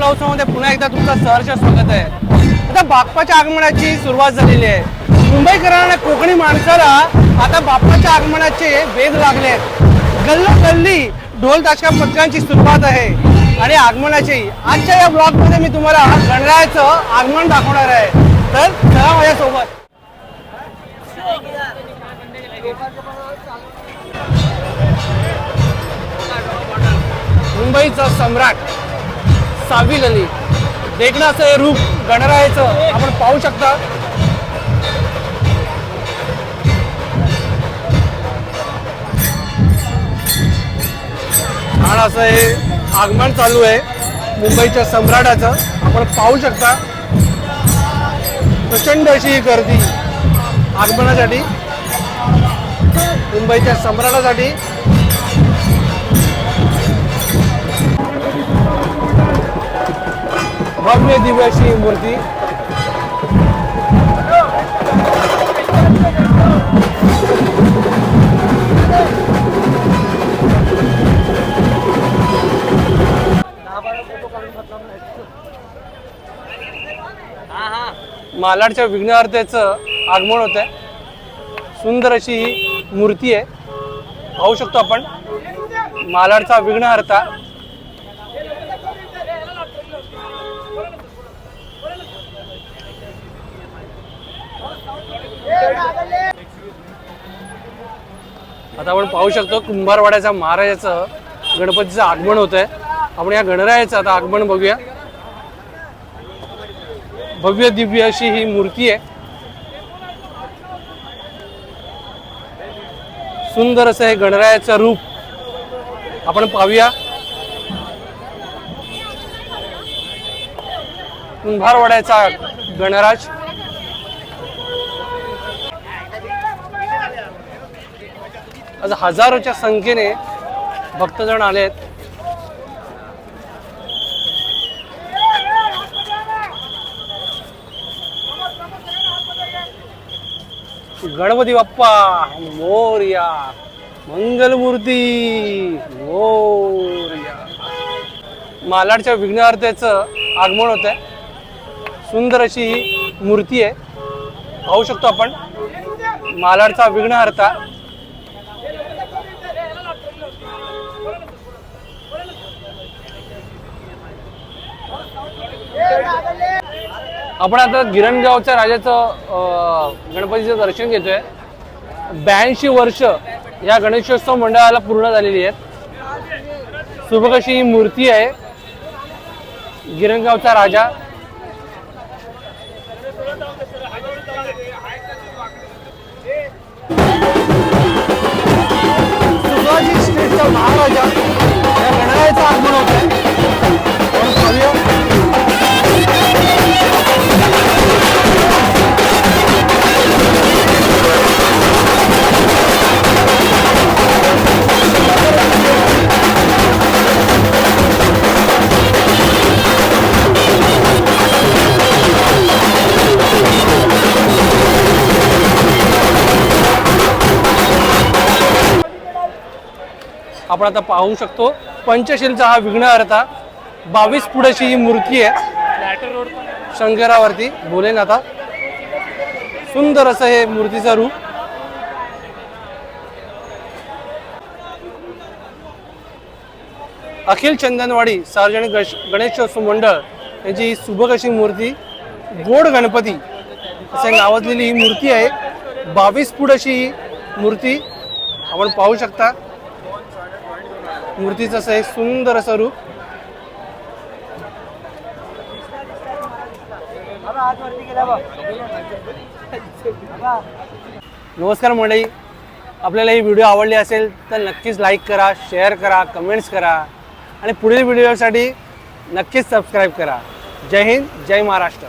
आपला उत्सवामध्ये पुन्हा एकदा तुमचं सहर्ष स्वागत आहे. आता बाप्पाच्या आगमनाची सुरुवात झालेली आहे. मुंबईकरांना कोकणी माणसाला आता बाप्पाच्या आगमनाचे वेध लागले आहेत. गल्लोगल्ली ढोल ताशका पथकांची सुरुवात आहे. आणि आगमनाची आजच्या या ब्लॉगमध्ये मी तुम्हाला गणरायाचं आगमन दाखवणार आहे. तर चला माझ्यासोबत. मुंबईचा सम्राट. सावी गली देखणं हे रूप गणरायाचं आपण पाहू शकता. छान असं हे आगमन चालू आहे. मुंबईच्या सम्राटाचं आपण पाहू शकता. प्रचंड अशी ही गर्दी आगमनासाठी. मुंबईच्या सम्राटासाठी. भव्य दिव्य अशी ही मूर्ती. मालाडच्या विघ्नहर्तेचं आगमन होत आहे सुंदर अशी ही मूर्ती आहे. पाहू शकतो आपण. मालाडचा विघ्नहर्ता. आता आपण पाहू शकतो कुंभारवाड्याचा महाराजाचं गणपतीचं आगमन होत आहे आपण या गणरायाचं आता आगमन बघूया. भव्य दिव्य अशी ही मूर्ती आहे. सुंदर असं हे गणरायाचं रूप आपण पाहूया. कुंभारवाड्याचा गणराज आज हजारोच्या संख्येने भक्तजण आले आहेत गणपती बाप्पा मोर्या मंगलमूर्ती मोर्या. मालाडच्या विघ्नहर्त्याचं आगमन होत आहे सुंदर अशी ही मूर्ती आहे. पाहू शकतो आपण. मालाडचा विघ्नहर्ता. आपण आता गिरणगावच्या राजाचं गणपतीचं दर्शन घेतोय. ब्याऐंशी वर्ष या गणेशोत्सव मंडळाला पूर्ण झालेली आहेत. सुबक अशी ही मूर्ती आहे. गिरणगावचा राजा. आपण आता पाहू शकतो. पंचशीलचा हा विघ्नहर्ता बावीस फुटाची ही मूर्ती आहे. शंकरावरती भोलेनाथा सुंदर असं हे मूर्तीचं रूप. अखिल चंदनवाडी सार्वजनिक गश- गणेशोत्सव मंडळ यांची ही सुबक अशी मूर्ती. गोड गणपती असे नावाजलेली ही मूर्ती आहे. बावीस फूट अशी ही मूर्ती आपण पाहू शकता. मूर्तीचं असं एक सुंदर असं रूप. नमस्कार मंडळी. आपल्याला ही व्हिडिओ आवडली असेल तर नक्कीच लाईक करा शेअर करा कमेंट्स करा. आणि पुढील व्हिडिओसाठी नक्कीच सबस्क्राईब करा. जय हिंद जय महाराष्ट्र.